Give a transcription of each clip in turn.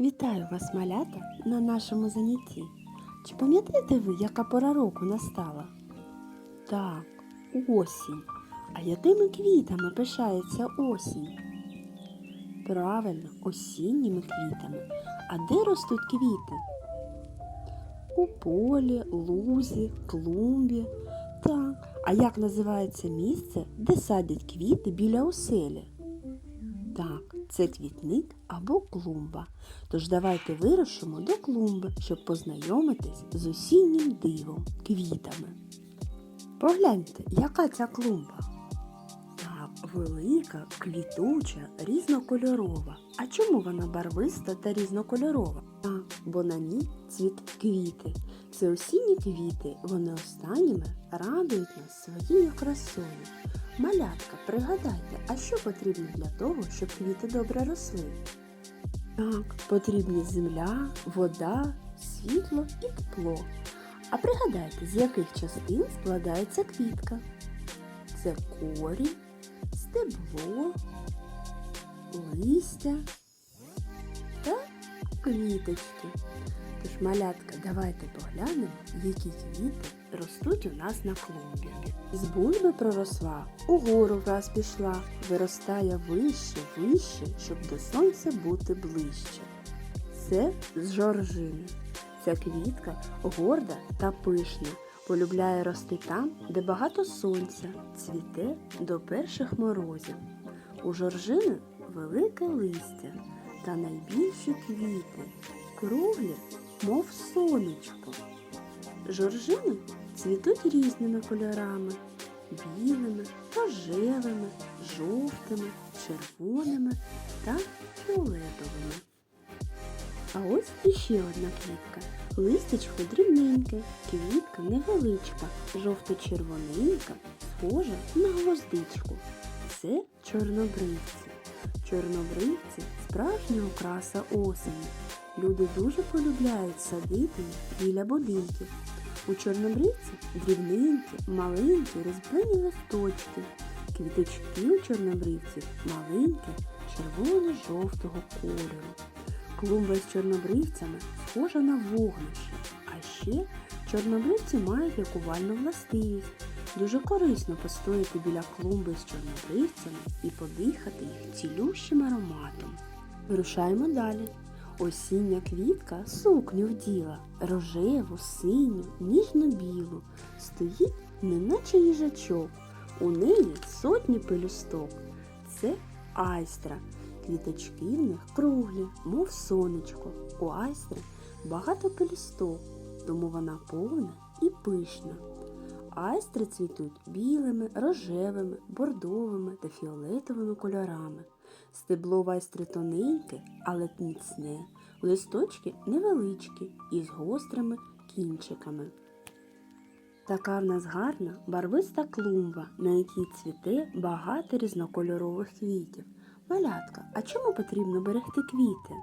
Вітаю вас, малята, на нашому занятті. Чи пам'ятаєте ви, яка пора року настала? Так, осінь. А якими квітами пишається осінь? Правильно, осінніми квітами. А де ростуть квіти? У полі, лузі, клумбі. Так. А як називається місце, де садять квіти біля оселі? Так, це квітник або клумба. Тож давайте вирушимо до клумби, щоб познайомитись з осіннім дивом, квітами. Погляньте, яка ця клумба? Так, велика, квітуча, різнокольорова. А чому вона барвиста та різнокольорова? Так, бо на ній цвітуть квіти. Це осінні квіти, вони останніми радують нас своєю красою. Малятка, пригадайте, а що потрібно для того, щоб квіти добре росли? Так, потрібні земля, вода, світло і тепло. А пригадайте, з яких частин складається квітка? Це корінь, стебло, листя та квіточки. Тож, малятка, давайте поглянемо, які квіти ростуть у нас на клумбі. З бульби проросла, угору враз пішла, виростає вище, вище, щоб до сонця бути ближче. Це з жоржини. Ця квітка горда та пишна, полюбляє рости там, де багато сонця, цвіте до перших морозів. У жоржини велике листя та найбільші квіти, круглі, мов сонечко. Жоржини цвітуть різними кольорами білими, рожевими, жовтими, червоними та фіолетовими. А ось іще одна квітка. Листячко дрібненьке, квітка невеличка, жовто-червоненька, схожа на гвоздичку. Це чорнобривці. Чорнобривці справжня окраса осені. Люди дуже полюбляють садити біля будинків. У чорнобривці дрібненькі, маленькі, розбині листочки. Квіточки у чорнобривців маленькі, червоно-жовтого кольору. Клумба з чорнобривцями схожа на вогнище. А ще чорнобривці мають лікувальну властивість. Дуже корисно постояти біля клумби з чорнобривцями і подихати їх цілющим ароматом. Вирушаємо далі. Осіння квітка сукню вділа, рожеву, синю, ніжно-білу, стоїть, неначе їжачок. У неї сотні пелюсток. Це айстра. Квіточки в них круглі, мов сонечко. У айстри багато пелюсток, тому вона повна і пишна. Айстри цвітуть білими, рожевими, бордовими та фіолетовими кольорами. Стебло в айстри тоненьке, але міцне, листочки невеличкі і з гострими кінчиками. Така в нас гарна барвиста клумба, на якій цвіте багато різнокольорових квітів. Малятка, а чому потрібно берегти квіти?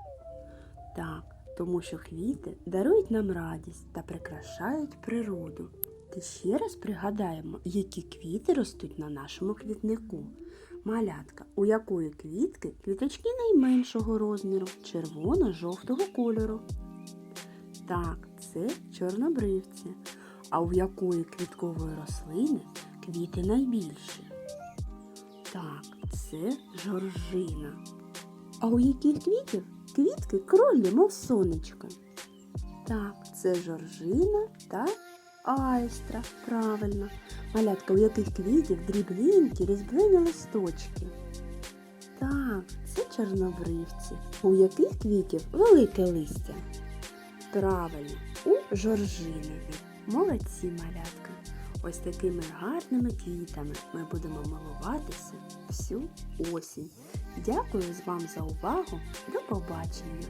Так, тому що квіти дарують нам радість та прикрашають природу. Та ще раз пригадаємо, які квіти ростуть на нашому квітнику. Малятка, у якої квітки квіточки найменшого розміру, червоно-жовтого кольору. Так, це чорнобривці. А у якої квіткової рослини квіти найбільші? Так, це жоржина. А у яких квітів квітки кролі, мов сонечко? Так, це жоржина та айстра. Правильно. Малятка, у яких квітів дрібненькі різьблені листочки? Так, це чорнобривці. У яких квітів велике листя? Правильно, у жоржини. Молодці, малятка. Ось такими гарними квітами ми будемо милуватися всю осінь. Дякую вам за увагу. До побачення!